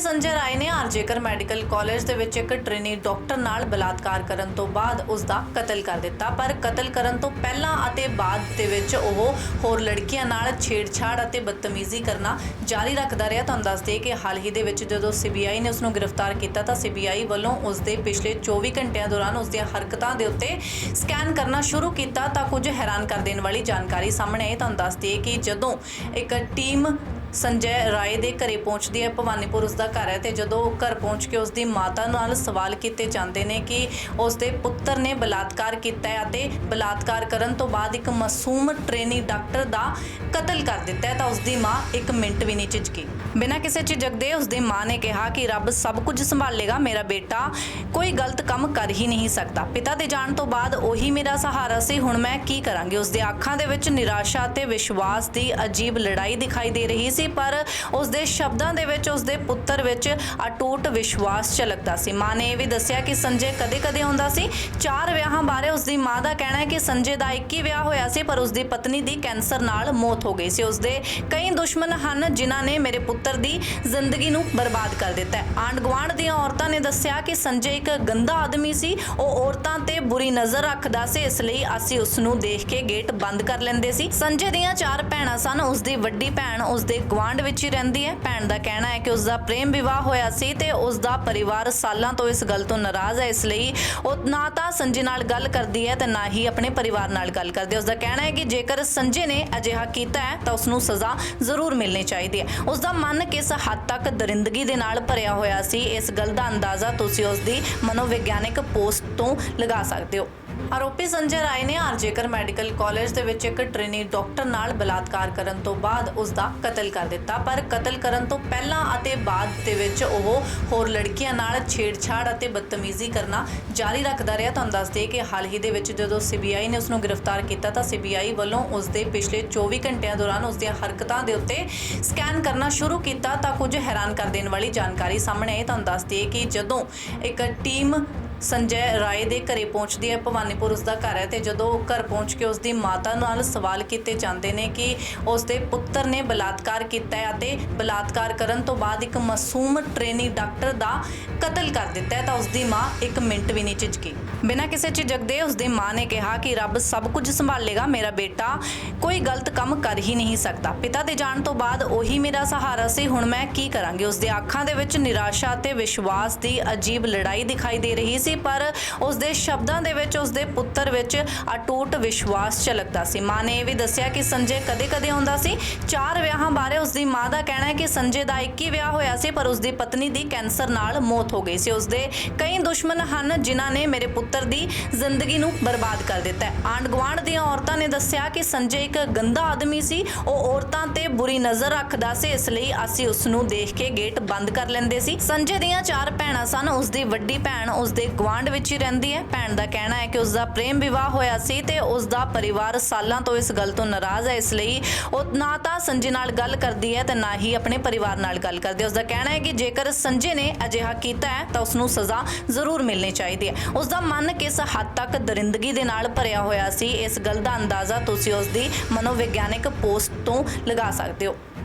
ਸੰਜੇ ਰਾਏ ਨੇ ਆਰਜੇਕਰ medical college ਦੇ ਵਿੱਚ ਇੱਕ ਟ੍ਰੇਨੀ ਡਾਕਟਰ ਨਾਲ ਬਲਾਤਕਾਰ ਕਰਨ ਤੋਂ ਬਾਅਦ ਉਸ ਦਾ ਕਤਲ ਕਰ ਦਿੱਤਾ, ਪਰ ਕਤਲ ਕਰਨ ਤੋਂ ਪਹਿਲਾਂ ਅਤੇ ਬਾਅਦ ਦੇ ਵਿੱਚ ਉਹ ਹੋਰ ਲੜਕੀਆਂ ਨਾਲ ਛੇੜਛਾੜ ਅਤੇ ਬਦਤਮੀਜ਼ੀ ਕਰਨਾ ਜਾਰੀ ਰੱਖਦਾ ਰਿਹਾ। ਤੁਹਾਨੂੰ ਦੱਸ ਦਈਏ ਕਿ ਹਾਲ ਹੀ ਦੇ ਵਿੱਚ ਜਦੋਂ ਸੀਬੀਆਈ ਨੇ ਉਸ ਨੂੰ ਗ੍ਰਿਫਤਾਰ ਕੀਤਾ ਤਾਂ ਸੀਬੀਆਈ ਵੱਲੋਂ ਉਸ ਦੇ ਪਿਛਲੇ 24 ਘੰਟਿਆਂ ਦੌਰਾਨ ਉਸ ਦੀਆਂ ਹਰਕਤਾਂ ਦੇ ਉੱਤੇ ਸਕੈਨ ਕਰਨਾ ਸ਼ੁਰੂ ਕੀਤਾ ਤਾਂ ਕੁਝ ਹੈਰਾਨ ਕਰ ਦੇਣ ਵਾਲੀ ਜਾਣਕਾਰੀ ਸਾਹਮਣੇ ਆਈ। ਤੁਹਾਨੂੰ ਦੱਸ ਦਈਏ ਕਿ ਜਦੋਂ ਇੱਕ ਟੀਮ ਸੰਜੈ ਰਾਏ ਦੇ ਘਰੇ ਪਹੁੰਚਦੀ ਹੈ। ਭਵਾਨੀਪੁਰ ਉਸ ਦਾ ਘਰ ਹੈ ਤੇ ਜਦੋਂ ਉਹ ਘਰ ਪਹੁੰਚ ਕੇ ਉਸ ਦੀ ਮਾਤਾ ਨਾਲ ਸਵਾਲ ਕੀਤੇ ਜਾਂਦੇ ਨੇ ਕਿ ਉਸ ਦੇ ਪੁੱਤਰ ਨੇ ਬਲਾਤਕਾਰ ਕੀਤਾ ਹੈ ਅਤੇ ਬਲਾਤਕਾਰ ਕਰਨ ਤੋਂ ਬਾਅਦ ਇੱਕ ਮਾਸੂਮ ਟ੍ਰੇਨੀ ਡਾਕਟਰ ਦਾ ਕਤਲ ਕਰ ਦਿੱਤਾ ਹੈ ਤਾਂ ਉਸ ਦੀ ਮਾਂ ਇੱਕ ਮਿੰਟ ਵੀ ਨਹੀਂ ਝਿਜਕੀ। ਬਿਨਾਂ ਕਿਸੇ ਝਿਜਕ ਦੇ ਉਸ ਦੀ ਮਾਂ ਨੇ ਕਿਹਾ ਕਿ ਰੱਬ ਸਭ ਕੁਝ ਸੰਭਾਲੇਗਾ, ਮੇਰਾ ਬੇਟਾ ਕੋਈ ਗਲਤ ਕੰਮ ਕਰ ਹੀ ਨਹੀਂ ਸਕਦਾ। ਪਿਤਾ ਦੇ ਜਾਣ ਤੋਂ ਬਾਅਦ ਉਹੀ ਮੇਰਾ ਸਹਾਰਾ ਸੀ, ਹੁਣ ਮੈਂ ਕੀ ਕਰਾਂਗੀ? ਉਸ ਦੇ ਅੱਖਾਂ ਦੇ ਵਿੱਚ ਨਿਰਾਸ਼ਾ ਅਤੇ ਵਿਸ਼ਵਾਸ ਦੀ ਅਜੀਬ ਲੜਾਈ ਦਿਖਾਈ ਦੇ ਰਹੀ ਸੀ। ਪਰ ਉਸ ਦੇ ਸ਼ਬਦਾਂ ਦੇ ਵਿੱਚ ਉਸ ਦੇ ਪੁੱਤਰ ਵਿੱਚ ਅਟੂਟ ਵਿਸ਼ਵਾਸ ਝਲਕਦਾ ਸੀ। ਮਾਂ ਨੇ ਇਹ ਵੀ ਦੱਸਿਆ ਕਿ ਸੰਜੇ ਕਦੇ-ਕਦੇ ਆਉਂਦਾ ਸੀ, ਚਾਰ ਵਿਆਹਾਂ ਬਾਰੇ ਉਸ ਦੀ ਮਾਂ ਦਾ ਕਹਿਣਾ ਹੈ ਕਿ ਸੰਜੇ ਦਾ ਇੱਕ ਹੀ ਵਿਆਹ ਹੋਇਆ ਸੀ, ਪਰ ਉਸ ਦੀ ਪਤਨੀ ਦੀ ਕੈਂਸਰ ਨਾਲ ਮੌਤ ਹੋ ਗਈ ਸੀ। ਉਸ ਦੇ ਕਈ ਦੁਸ਼ਮਣ ਹਨ ਜਿਨ੍ਹਾਂ ਨੇ ਮੇਰੇ ਪੁੱਤਰ ਦੀ ਜ਼ਿੰਦਗੀ ਨੂੰ ਬਰਬਾਦ ਕਰ ਦਿੱਤਾ ਹੈ। ਆਂਢ ਗੁਆਂਢ ਦੀਆਂ ਔਰਤਾਂ ਨੇ ਦੱਸਿਆ ਕਿ ਸੰਜੇ ਇੱਕ ਗੰਦਾ ਆਦਮੀ ਸੀ, ਉਹ ਔਰਤਾਂ ਤੇ ਬੁਰੀ ਨਜ਼ਰ ਰੱਖਦਾ ਸੀ, ਇਸ ਲਈ ਅਸੀਂ ਉਸ ਨੂੰ ਦੇਖ ਕੇ ਗੇਟ ਬੰਦ ਕਰ ਲੈਂਦੇ ਸੀ। ਸੰਜੇ ਦੀਆਂ ਚਾਰ ਭੈਣਾਂ ਸਨ ਉਸ ਦੀ ਵੱਡੀ ਭੈਣ ਉਸ ਦੇ ਗੁਆਂਢ ਵਿੱਚ ਹੀ ਰਹਿੰਦੀ ਹੈ। ਭੈਣ ਦਾ ਕਹਿਣਾ ਹੈ ਕਿ ਉਸ ਦਾ ਪ੍ਰੇਮ ਵਿਵਾਹ ਹੋਇਆ ਸੀ ਤੇ ਉਸ ਦਾ ਪਰਿਵਾਰ ਸਾਲਾਂ ਤੋਂ ਇਸ ਗੱਲ ਤੋਂ ਨਾਰਾਜ਼ ਹੈ। ਇਸ ਲਈ ਉਹ ਨਾ ਤਾਂ ਸੰਜੇ ਨਾਲ ਗੱਲ ਕਰਦੀ ਹੈ ਤੇ ਨਾ ਹੀ ਆਪਣੇ ਪਰਿਵਾਰ ਨਾਲ ਗੱਲ ਕਰਦੀ ਹੈ। ਉਸ ਦਾ ਕਹਿਣਾ ਹੈ ਕਿ ਜੇਕਰ ਸੰਜੇ ਨੇ ਅਜਿਹਾ ਕੀਤਾ ਹੈ ਤਾਂ ਉਸ ਨੂੰ ਸਜ਼ਾ ਜ਼ਰੂਰ ਮਿਲਣੀ ਚਾਹੀਦੀ ਹੈ। ਉਸ ਦਾ ਮਨ ਕਿਸ ਹੱਦ ਤੱਕ ਦਰਿੰਦਗੀ ਦੇ ਨਾਲ ਭਰਿਆ ਹੋਇਆ ਸੀ, ਇਸ ਗੱਲ ਦਾ ਅੰਦਾਜ਼ਾ ਤੁਸੀਂ ਉਸ ਦੀ ਮਨੋਵਿਗਿਆਨਿਕ ਪੋਸਟ ਤੋਂ ਲਗਾ ਸਕਦੇ ਹੋ। ਆਰੋਪੀ ਸੰਜੇ ਰਾਏ ਨੇ ਆਰਜੇਕਰ ਮੈਡੀਕਲ ਕਾਲਜ ਦੇ ਵਿੱਚ ਇੱਕ ਟ੍ਰੇਨੀ ਡਾਕਟਰ ਨਾਲ ਬਲਾਤਕਾਰ ਕਰਨ ਤੋਂ ਬਾਅਦ ਉਸ ਦਾ ਕਤਲ ਕਰ ਦਿੱਤਾ। ਪਰ ਕਤਲ ਕਰਨ ਤੋਂ ਪਹਿਲਾਂ ਅਤੇ ਬਾਅਦ ਦੇ ਵਿੱਚ ਉਹ ਹੋਰ ਲੜਕੀਆਂ ਨਾਲ ਛੇੜਛਾੜ ਅਤੇ ਬਦਤਮੀਜ਼ੀ ਕਰਨਾ ਜਾਰੀ ਰੱਖਦਾ ਰਿਹਾ। ਤੁਹਾਨੂੰ ਦੱਸ ਦਈਏ ਕਿ ਹਾਲ ਹੀ ਦੇ ਵਿੱਚ ਜਦੋਂ ਸੀਬੀਆਈ ਨੇ ਉਸ ਨੂੰ ਗ੍ਰਿਫਤਾਰ ਕੀਤਾ ਤਾਂ ਸੀਬੀਆਈ ਵੱਲੋਂ ਉਸ ਦੇ ਪਿਛਲੇ 24 ਘੰਟਿਆਂ ਦੌਰਾਨ ਉਸ ਦੀਆਂ ਹਰਕਤਾਂ ਦੇ ਉੱਤੇ ਸਕੈਨ ਕਰਨਾ ਸ਼ੁਰੂ ਕੀਤਾ ਤਾਂ ਕੁਝ ਹੈਰਾਨ ਕਰ ਦੇਣ ਵਾਲੀ ਜਾਣਕਾਰੀ ਸਾਹਮਣੇ ਆਈ। ਤੁਹਾਨੂੰ ਦੱਸ ਦਈਏ ਕਿ ਜਦੋਂ ਇੱਕ ਟੀਮ ਸੰਜੈ ਰਾਏ ਦੇ ਘਰੇ ਪਹੁੰਚਦੀ ਹੈ। ਭਵਾਨੀਪੁਰ ਉਸ ਦਾ ਘਰ ਹੈ ਤੇ ਜਦੋਂ ਉਹ ਘਰ ਪਹੁੰਚ ਕੇ ਉਸ ਦੀ ਮਾਤਾ ਨਾਲ ਸਵਾਲ ਕੀਤੇ ਜਾਂਦੇ ਨੇ ਕਿ ਉਸ ਦੇ ਪੁੱਤਰ ਨੇ ਬਲਾਤਕਾਰ ਕੀਤਾ ਹੈ ਅਤੇ ਬਲਾਤਕਾਰ ਕਰਨ ਤੋਂ ਬਾਅਦ ਇੱਕ ਮਾਸੂਮ ਟ੍ਰੇਨੀ ਡਾਕਟਰ ਦਾ ਕਤਲ ਕਰ ਦਿੱਤਾ ਹੈ ਤਾਂ ਉਸ ਦੀ ਮਾਂ ਇੱਕ ਮਿੰਟ ਵੀ ਨਹੀਂ ਝਿਜਕੀ। ਬਿਨਾਂ ਕਿਸੇ ਝਿਜਕ ਦੇ ਉਸ ਦੀ ਮਾਂ ਨੇ ਕਿਹਾ ਕਿ ਰੱਬ ਸਭ ਕੁਝ ਸੰਭਾਲੇਗਾ, ਮੇਰਾ ਬੇਟਾ ਕੋਈ ਗਲਤ ਕੰਮ ਕਰ ਹੀ ਨਹੀਂ ਸਕਦਾ। ਪਿਤਾ ਦੇ ਜਾਣ ਤੋਂ ਬਾਅਦ ਉਹੀ ਮੇਰਾ ਸਹਾਰਾ ਸੀ, ਹੁਣ ਮੈਂ ਕੀ ਕਰਾਂਗੀ? ਉਸ ਦੇ ਅੱਖਾਂ ਦੇ ਵਿੱਚ ਨਿਰਾਸ਼ਾ ਅਤੇ ਵਿਸ਼ਵਾਸ ਦੀ ਅਜੀਬ ਲੜਾਈ ਦਿਖਾਈ ਦੇ ਰਹੀ ਸੀ। ਪਰ ਉਸ ਦੇ ਸ਼ਬਦਾਂ ਦੇ ਵਿੱਚ ਉਸ ਦੇ ਪੁੱਤਰ ਵਿੱਚ ਅਟੂਟ ਵਿਸ਼ਵਾਸ ਝਲਕਦਾ ਸੀ। ਮਾਂ ਨੇ ਇਹ ਵੀ ਦੱਸਿਆ ਕਿ ਸੰਜੇ ਕਦੇ-ਕਦੇ ਆਉਂਦਾ ਸੀ, ਚਾਰ ਵਿਆਹਾਂ ਬਾਰੇ ਉਸ ਦੀ ਮਾਂ ਦਾ ਕਹਿਣਾ ਹੈ ਕਿ ਸੰਜੇ ਦਾ ਇੱਕ ਹੀ ਵਿਆਹ ਹੋਇਆ ਸੀ, ਪਰ ਉਸ ਦੀ ਪਤਨੀ ਦੀ ਕੈਂਸਰ ਨਾਲ ਮੌਤ ਹੋ ਗਈ ਸੀ। ਉਸ ਦੇ ਕਈ ਦੁਸ਼ਮਣ ਹਨ ਜਿਨ੍ਹਾਂ ਨੇ ਮੇਰੇ ਪੁੱਤਰ ਦੀ ਜ਼ਿੰਦਗੀ ਨੂੰ ਬਰਬਾਦ ਕਰ ਦਿੱਤਾ ਹੈ। ਆਂਢ ਗੁਆਂਢ ਦੀਆਂ ਔਰਤਾਂ ਨੇ ਦੱਸਿਆ ਕਿ ਸੰਜੇ ਇੱਕ ਗੰਦਾ ਆਦਮੀ ਸੀ, ਉਹ ਔਰਤਾਂ ਤੇ ਬੁਰੀ ਨਜ਼ਰ ਰੱਖਦਾ ਸੀ, ਇਸ ਲਈ ਅਸੀਂ ਉਸ ਨੂੰ ਦੇਖ ਕੇ ਗੇਟ ਬੰਦ ਕਰ ਲੈਂਦੇ ਸੀ। ਸੰਜੇ ਦੀਆਂ ਚਾਰ ਭੈਣਾਂ ਸਨ ਉਸ ਦੀ ਵੱਡੀ ਭੈਣ ਉਸ ਦੇ ਗੁਆਂਢ ਵਿੱਚ ਹੀ ਰਹਿੰਦੀ ਹੈ। ਭੈਣ ਦਾ ਕਹਿਣਾ ਹੈ ਕਿ ਉਸ ਦਾ ਪ੍ਰੇਮ ਵਿਵਾਹ ਹੋਇਆ ਸੀ ਤੇ ਉਸ ਦਾ ਪਰਿਵਾਰ ਸਾਲਾਂ ਤੋਂ ਇਸ ਗੱਲ ਤੋਂ ਨਾਰਾਜ਼ ਹੈ। ਇਸ ਲਈ ਉਹ ਨਾ ਤਾਂ ਸੰਜੇ ਨਾਲ ਗੱਲ ਕਰਦੀ ਹੈ ਤੇ ਨਾ ਹੀ ਆਪਣੇ ਪਰਿਵਾਰ ਨਾਲ ਗੱਲ ਕਰਦੀ ਹੈ। ਉਸ ਦਾ ਕਹਿਣਾ ਹੈ ਕਿ ਜੇਕਰ ਸੰਜੇ ਨੇ ਅਜਿਹਾ ਕੀਤਾ ਹੈ ਤਾਂ ਉਸ ਨੂੰ ਸਜ਼ਾ ਜ਼ਰੂਰ ਮਿਲਣੀ ਚਾਹੀਦੀ ਹੈ। ਉਸ ਦਾ ਮਨ ਕਿਸ ਹੱਦ ਤੱਕ ਦਰਿੰਦਗੀ ਦੇ ਨਾਲ ਭਰਿਆ ਹੋਇਆ ਸੀ, ਇਸ ਗੱਲ ਦਾ ਅੰਦਾਜ਼ਾ ਤੁਸੀਂ ਉਸ ਦੀ ਮਨੋਵਿਗਿਆਨਿਕ ਪੋਸਟ ਤੋਂ ਲਗਾ ਸਕਦੇ ਹੋ।